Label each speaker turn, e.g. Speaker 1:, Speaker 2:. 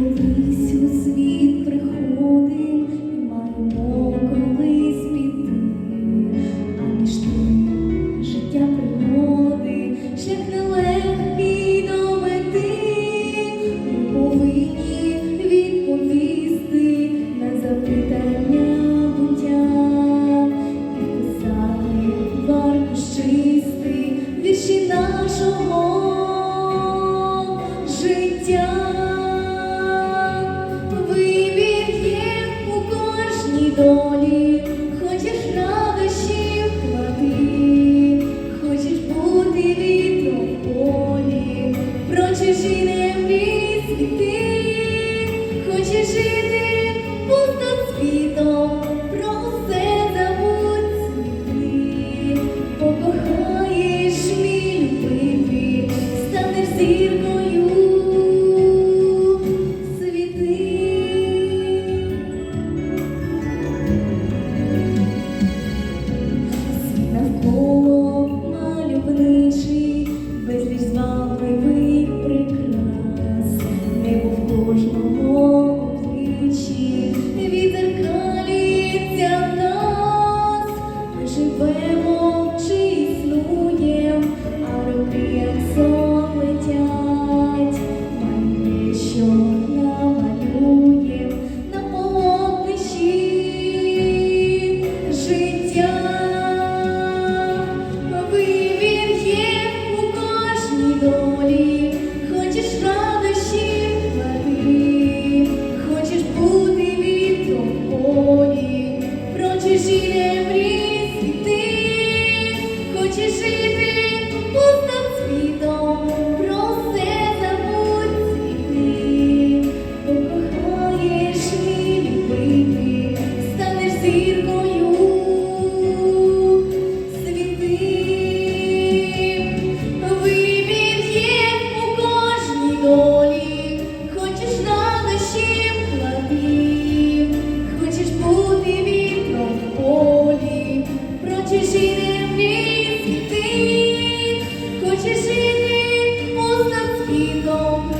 Speaker 1: колись світ приходив, і маємо колись піти, а між тим життя пригоди, шлях нелегкий до повинні відповісти на запитання буття, і писати варку чистий, вірші нашого. Хочеш жити в мій світи, хочеш жити пустим світом.